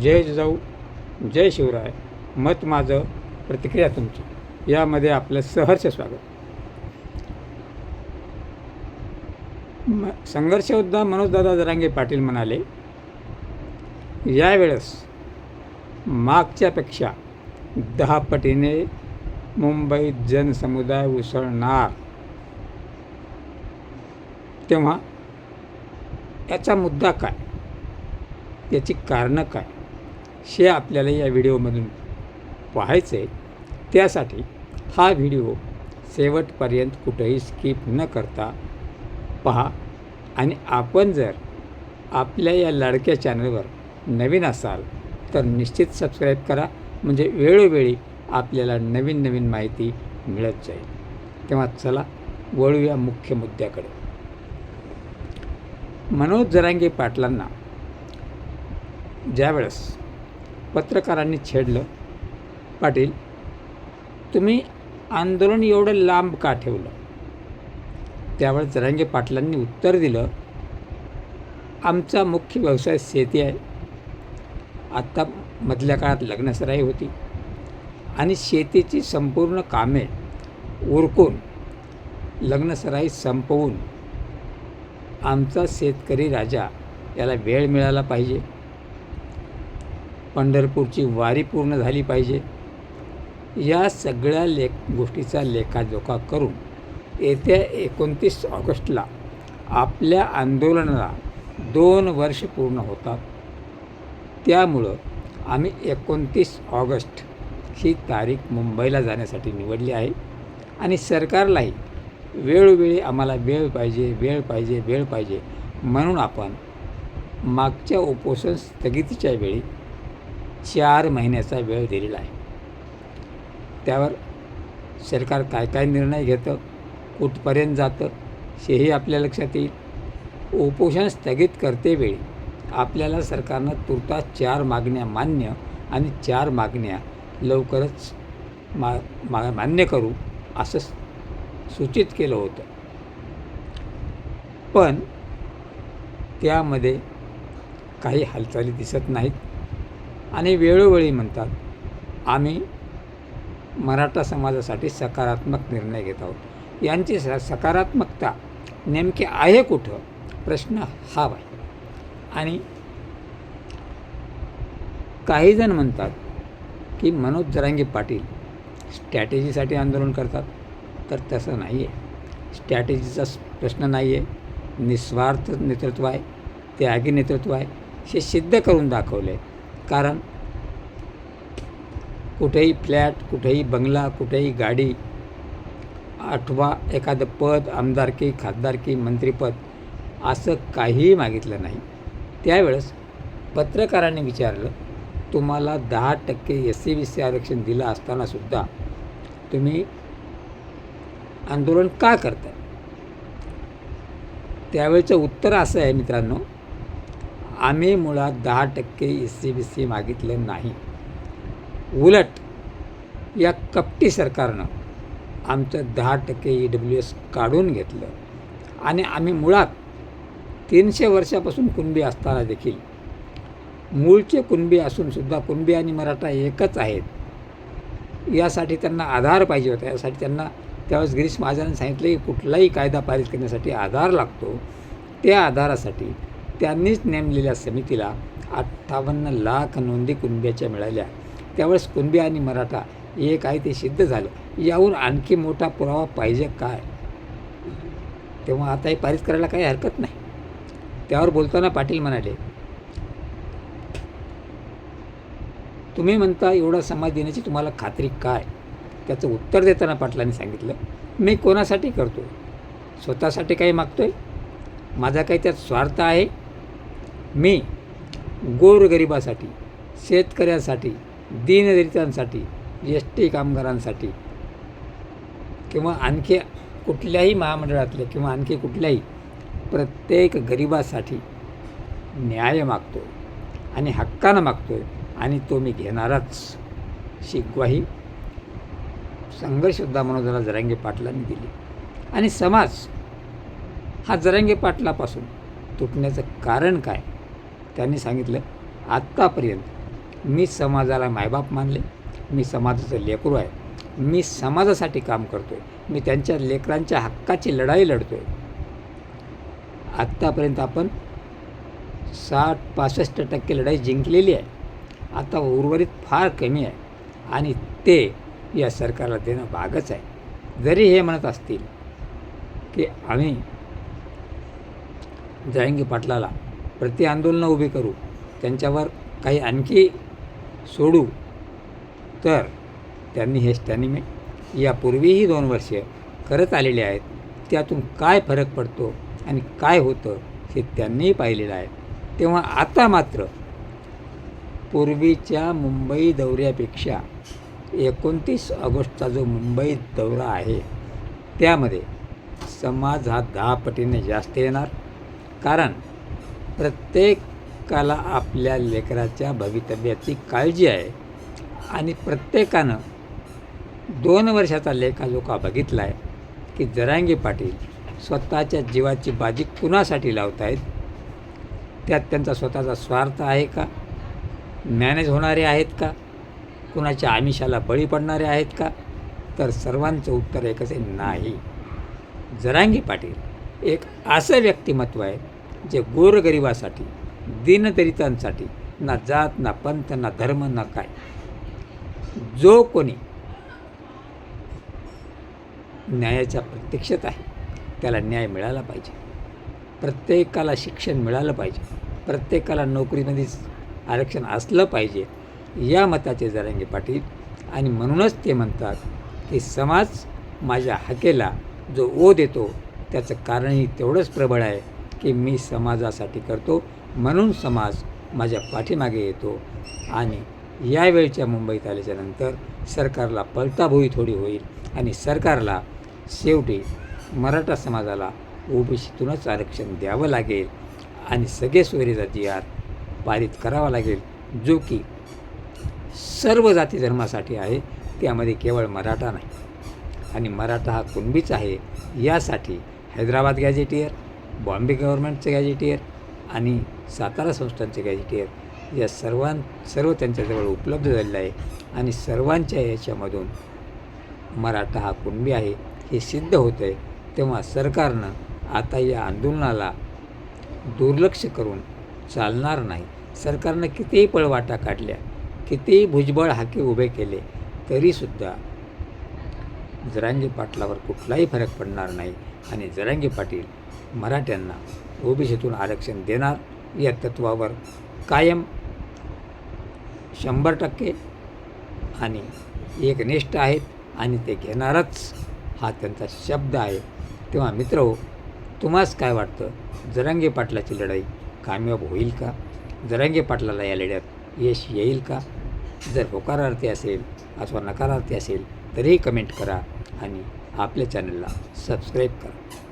जय जिजाऊ जय शिवराय. मत माझं प्रतिक्रिया तुमची. यामध्ये आपलं सहर्ष स्वागत. म संघर्षयोद्धा मनोजदादा जरांगे पाटील म्हणाले यावेळेस मागच्यापेक्षा दहा पटीने मुंबईत जनसमुदाय उसळणार. तेव्हा याचा मुद्दा काय? याची कारणं काय? हे आपल्याला या व्हिडिओमधून पाहायचं आहे त्यासाठी हा व्हिडिओ शेवटपर्यंत कुठेही स्किप न करता पहा. आणि आपण जर आपल्या या लाडक्या चॅनलवर नवीन असाल तर निश्चित सबस्क्राईब करा. म्हणजे वेळोवेळी आपल्याला नवीन नवीन माहिती मिळत जाईल. तेव्हा चला वळूया मुख्य मुद्द्याकडे. मनोज जरांगे पाटलांना ज्यावेळेस पत्रकारांनी छेडलं. पाटील तुम्ही आंदोलन एवढं लांब का ठेवलं? त्यावेळेस जरांगे पाटलांनी उत्तर दिलं आमचा मुख्य व्यवसाय शेती आहे. आत्ता मधल्या काळात लग्नसराई होती आणि शेतीची संपूर्ण कामे उरकून लग्नसराई संपवून आमचा शेतकरी राजा याला वेळ मिळाला पाहिजे. पंढरपूरची वारी पूर्ण झाली पाहिजे. या सगळ्या लेख गोष्टीचा लेखाजोखा करून येत्या एकोणतीस ऑगस्टला आपल्या आंदोलनाला दोन वर्ष पूर्ण होतात. त्यामुळं आम्ही एकोणतीस ऑगस्ट ही तारीख मुंबईला जाण्यासाठी निवडली आहे आणि सरकारलाही वेळोवेळी आम्हाला वेळ पाहिजे वेळ पाहिजे वेळ पाहिजे म्हणून आपण मागच्या उपोषण स्थगितीच्या वेळी चार महिन्याचा वेळ दिलेला आहे. त्यावर सरकार काय काय निर्णय घेतं कुठपर्यंत जातं हेही आपल्या लक्षात येईल. उपोषण स्थगित करतेवेळी आपल्याला सरकारनं तुर्तास चार मागण्या मान्य आणि चार मागण्या लवकरच मा मा मान्य करू असं सूचित केलं होतं. पण त्यामध्ये काही हालचाली दिसत नाहीत. आणि वेळोवेळी म्हणतात आम्ही मराठा समाजासाठी सकारात्मक निर्णय घेत आहोत. यांची स सकारात्मकता नेमकी आहे कुठं? प्रश्न हा आहे आणि काहीजण म्हणतात की मनोज जरांगे पाटील स्ट्रॅटेजीसाठी आंदोलन करतात. तर तसं नाही आहे स्ट्रॅटेजीचा प्रश्न नाही आहे निस्वार्थ नेतृत्व आहे त्यागी नेतृत्व आहे. हे सिद्ध करून दाखवले आहे कारण कुठेही फ्लॅट कुठेही बंगला कुठेही गाडी अथवा एखादं पद आमदारकी खासदारकी मंत्रिपद असं काहीही मागितलं नाही. त्यावेळेस पत्रकारांनी विचारलं तुम्हाला दहा टक्के एस सी बी सी आरक्षण दिलं असतानासुद्धा तुम्ही आंदोलन का करताय? त्यावेळचं उत्तर असं आहे मित्रांनो आम्ही मुळात दहा टक्के एस सी बी सी मागितलं नाही. उलट या कपटी सरकारनं आमचं दहा टक्के ई डब्ल्यू एस काढून घेतलं. आणि आम्ही मुळात तीनशे वर्षापासून कुणबी असताना देखील मूळचे कुणबी असूनसुद्धा कुणबी आणि मराठा एकच आहेत यासाठी त्यांना आधार पाहिजे होता. यासाठी त्यांना त्यावेळेस गिरीश महाजनांनी सांगितलं की कुठलाही कायदा पारित करण्यासाठी आधार लागतो. त्या आधारासाठी त्यांनीच नेमलेल्या समितीला अठ्ठावन्न लाख नोंदी कुणब्याच्या मिळाल्या. त्यावेळेस कुणबी आणि मराठा एक आहे ते सिद्ध झालं. याहून आणखी मोठा पुरावा पाहिजे काय? तेव्हा आता हे पारित करायला काही हरकत नाही. त्यावर बोलताना पाटील म्हणाले तुम्ही म्हणता एवढा समाज देण्याची तुम्हाला खात्री काय? त्याचं उत्तर देताना पाटलांनी सांगितलं मी कोणासाठी करतो स्वतःसाठी काही मागतो आहे माझा काही त्यात स्वार्थ आहे? मी गोरगरिबासाठी शेतकऱ्यांसाठी दीनदलितांसाठी एस टी कामगारांसाठी किंवा आणखी कुठल्याही महामंडळातल्या किंवा आणखी कुठल्याही प्रत्येक गरिबासाठी न्याय मागतो आणि हक्कानं मागतो आहे आणि तो मी घेणारच. ही ग्वाही म्हणून मनोजला जरांगे पाटलांनी दिली. आणि समाज हा जरांगे पाटलापासून तुटण्याचं कारण काय? त्यांनी सांगितलं आत्तापर्यंत मी समाजाला मायबाप मानले मी समाजाचं लेकरू आहे मी समाजासाठी काम करतो आहे मी त्यांच्या लेकरांच्या हक्काची लढाई लढतो आहे आत्तापर्यंत आपण साठ पासष्ट टक्के लढाई जिंकलेली आहे. आता उर्वरित फार कमी आहे आणि ते या सरकारला देणं भागच आहे. जरी हे म्हणत असतील की आम्ही जयंगी पाटलाला प्रति आंदोलनं उभी करू त्यांच्यावर काही आणखी सोडू तर त्यांनी हे त्यांनी मी यापूर्वीही दोन वर्ष करत आलेले आहेत. त्यातून काय फरक पडतो आणि काय होतं हे त्यांनीही पाहिलेलं आहे. तेव्हा आता मात्र पूर्वीच्या मुंबई दौऱ्यापेक्षा एकोणतीस ऑगस्टचा जो मुंबई दौरा आहे त्यामध्ये समाज हा दहा पटीने जास्त येणार. कारण प्रत्येकाला आपल्या लेकराच्या भवितव्याची काळजी आहे. आणि प्रत्येकानं दोन वर्षाचा लेखाजोखा बघितला आहे की जरांगी पाटील स्वतःच्या जीवाची बाजी कुणासाठी लावत आहेत त्यात त्यांचा स्वतःचा स्वार्थ आहे का? मॅनेज होणारे आहेत का? कुणाच्या आमिषाला बळी पडणारे आहेत का? तर सर्वांचं उत्तर एकच आहे नाही. जरांगी पाटील एक असं व्यक्तिमत्व आहे जे गोरगरिबासाठी दिनदरितांसाठी ना जात ना पंथ ना धर्म ना काय. जो कोणी न्यायाच्या प्रत्यक्षात आहे त्याला न्याय मिळाला पाहिजे. प्रत्येकाला शिक्षण मिळालं पाहिजे. प्रत्येकाला नोकरीमध्ये आरक्षण असलं पाहिजे या मताचे जरांगे पाटील. आणि म्हणूनच ते म्हणतात की समाज माझ्या हाकेला जो ओ देतो त्याचं कारणही तेवढंच प्रबळ आहे. की मी समाजासाठी करतो म्हणून समाज माझ्या पाठीमागे येतो. आणि यावेळच्या मुंबईत आल्याच्यानंतर सरकारला पलताभोई थोडी होईल आणि सरकारला शेवटी मराठा समाजाला ओबीसीतूनच आरक्षण द्यावं लागेल आणि सगळे सोयरे जाती आर पारित करावा लागेल जो की सर्व जाती धर्मासाठी आहे त्यामध्ये केवळ मराठा नाही. आणि मराठा हा कुणबीच आहे यासाठी हैदराबाद गॅजेटियर बॉम्बे गव्हर्नमेंटचं गॅजेटियर आणि सातारा संस्थांचे गॅजेटियर या सर्वां सर्व त्यांच्याजवळ उपलब्ध झालेलं आहे आणि सर्वांच्या याच्यामधून मराठा हा कुणबी आहे हे सिद्ध होतं आहे. तेव्हा सरकारनं आता या आंदोलनाला दुर्लक्ष करून चालणार नाही. सरकारनं कितीही पळवाटा काढल्या कितीही भुजबळ हाके उभे केले तरीसुद्धा जरांगी पाटलावर कुठलाही फरक पडणार नाही. आणि जरांगी पाटील मराठ्यांना ओबीसीतून आरक्षण देणार या तत्वावर कायम शंभर टक्के आणि एकनिष्ठ आहेत आणि ते घेणारच हा त्यांचा शब्द आहे. तेव्हा मित्र हो तुम्हास काय वाटतं? जरांगे पाटलाची लढाई कामयाब होईल का? जरांगे पाटलाला या लढ्यात यश येईल का? जर होकारार्थी असेल अथवा नकारार्थी असेल तरीही कमेंट करा आणि आपल्या चॅनलला सबस्क्राईब करा.